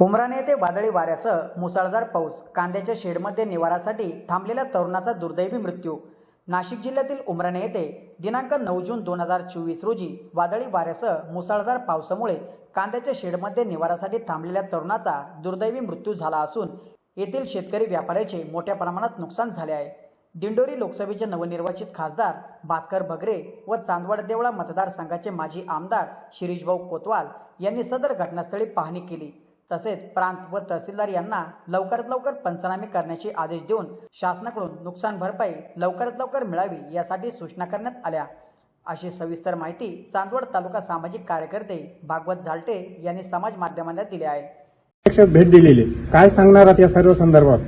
उमराणे येथे वादळी वाऱ्यासह मुसळधार पाऊस कांद्याच्या शेडमध्ये निवारासाठी थांबलेल्या तरुणाचा दुर्दैवी मृत्यू. नाशिक जिल्ह्यातील उमराणे येथे दिनांक नऊ जून दोन हजार चोवीस रोजी वादळी वाऱ्यासह मुसळधार पावसामुळे कांद्याच्या शेडमध्ये निवारासाठी थांबलेल्या तरुणाचा दुर्दैवी मृत्यू झाला असून येथील शेतकरी व्यापाऱ्याचे मोठ्या प्रमाणात नुकसान झाले आहे. दिंडोरी लोकसभेचे नवनिर्वाचित खासदार भास्कर भगरे व चांदवड देवळा मतदारसंघाचे माजी आमदार शिरीषभाऊ कोतवाल यांनी सदर घटनास्थळी पाहणी केली. तसेच प्रांत व तहसीलदार यांना लवकरात लवकर पंचनामे करण्याचे आदेश देऊन शासनाकडून नुकसान भरपाई लवकरात लवकर मिळावी यासाठी सूचना करण्यात आल्या. अशी सविस्तर माहिती चांदवड तालुका सामाजिक कार्यकर्ते भागवत झालटे यांनी समाज माध्यमांना दिली आहे. भेट दिलेली काय सांगणार आहात या सर्व संदर्भात?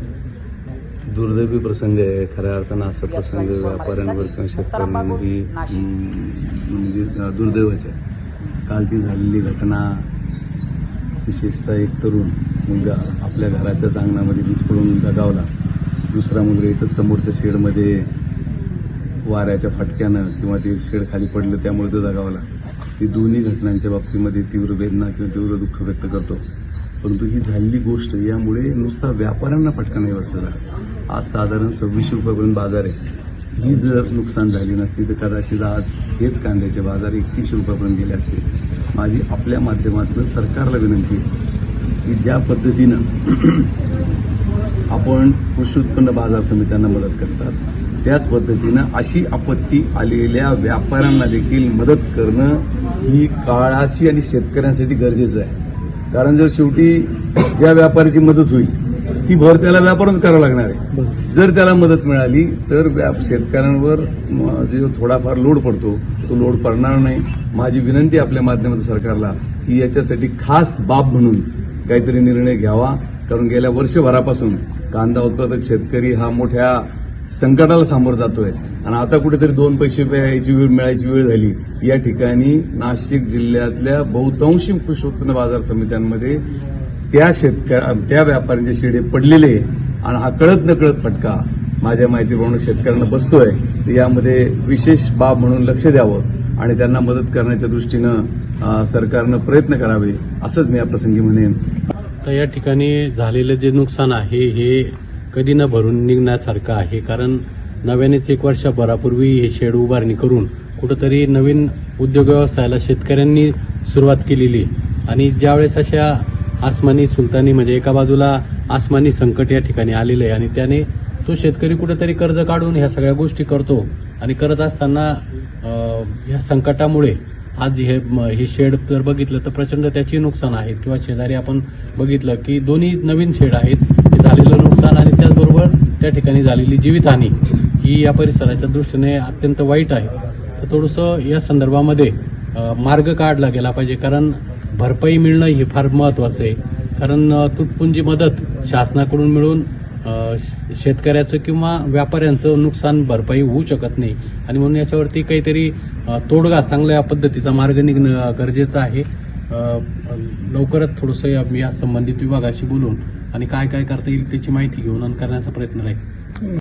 दुर्दैवी प्रसंग आहे. खऱ्या अर्थानं असा प्रसंग व्यापाऱ्यांवर किंवा शेतकऱ्यांवरही नाशिक. हम्म, म्हणजे दुर्दैवच आहे. कालची झालेली घटना विशेषतः एक तरुण मुलगा आपल्या घराच्याच अंगणामध्ये वीज पडून दगावला. दुसरा मुलगा इथं समोरच्या शेडमध्ये वाऱ्याच्या फटक्यानं किंवा ते शेड खाली पडलं त्यामुळे तो दगावला. ही दोन्ही घटनांच्या बाबतीमध्ये तीव्र वेदना किंवा तीव्र दुःख व्यक्त करतो. परंतु ही झालेली गोष्ट यामुळे नुसता व्यापाऱ्यांना फटका नाही बसलेला आज साधारण सव्वीसशे रुपयापर्यंत बाजार आहे. ही जर नुकसान झाली नसती तर कदाचित आज हेच कांद्याचे बाजार एकतीसशे रुपयापर्यंत गेले असते. माझी आपल्या माध्यमातून सरकारला विनंती आहे की ज्या पद्धतीनं आपण कृषी उत्पन्न बाजार समित्यांना मदत करतात त्याच पद्धतीनं अशी आपत्ती आलेल्या व्यापाऱ्यांना देखील मदत करणं ही काळाची आणि शेतकऱ्यांसाठी गरजेचं आहे. कारण जर शेवटी ज्या व्यापाऱ्याची मदत होईल ती भर त्याला व्यापारच करावं लागणार आहे. जर त्याला मदत मिळाली तर व्याप शेतकऱ्यांवर जो थोडाफार लोड पडतो तो लोड पडणार नाही. माझी विनंती आपल्या माध्यमातून सरकारला की याच्यासाठी खास बाब म्हणून काहीतरी निर्णय घ्यावा. कारण गेल्या वर्षभरापासून कांदा उत्पादक शेतकरी हा मोठ्या संकटाला सामोरं जातोय. आणि आता कुठेतरी दोन पैसे याची वेळ मिळायची वेळ झाली. या ठिकाणी नाशिक जिल्ह्यातल्या बहुतांशी कृषी उत्पन्न बाजार समित्यांमध्ये त्या शेतकऱ्या त्या व्यापाऱ्यांचे शेडे पडलेले आणि हा कळत नकळत फटका माझ्या माहितीप्रमाणे शेतकऱ्यांना बसतोय. तर यामध्ये विशेष बाब म्हणून लक्ष द्यावं आणि त्यांना मदत करण्याच्या दृष्टीनं सरकारनं प्रयत्न करावे असंच मी या प्रसंगी म्हणेन. तर या ठिकाणी झालेलं जे नुकसान आहे हे कधी न भरून निघण्यासारखं आहे. कारण नव्यानेच एक वर्षभरापूर्वी हे शेड उभारणी करून कुठंतरी नवीन उद्योग व्यवसायाला शेतकऱ्यांनी सुरुवात केलेली आणि ज्यावेळेस अशा आसमानी सुलतानी म्हणजे एका बाजूला आसमानी संकट या ठिकाणी आलेलं आहे आणि त्याने तो शेतकरी कुठेतरी कर्ज काढून ह्या सगळ्या गोष्टी करतो. आणि करत असताना या ह्या संकटामुळे आज हे म- हे शेड जर बघितलं तर प्रचंड त्याची नुकसान आहे किंवा शेजारी आपण बघितलं की दोन्ही नवीन शेड आहेत. ते झालेलं नुकसान आणि त्याचबरोबर त्या ठिकाणी झालेली जीवितहानी ही या परिसराच्या दृष्टीने अत्यंत वाईट आहे. तर थोडंसं या संदर्भामध्ये मार्ग काढला गेला पाहिजे. कारण भरपाई मिळणं हे फार महत्वाचं आहे. कारण तुटपुंजी मदत शासनाकडून मिळून शेतकऱ्याचं किंवा व्यापाऱ्यांचं नुकसान भरपाई होऊ शकत नाही. आणि म्हणून याच्यावरती काहीतरी तोडगा चांगल्या पद्धतीचा मार्ग निघणं गरजेचं आहे. लवकरच थोडंसं मी या संबंधित विभागाशी बोलून आणि काय काय करता येईल त्याची माहिती घेऊन आणि करण्याचा प्रयत्न राहील.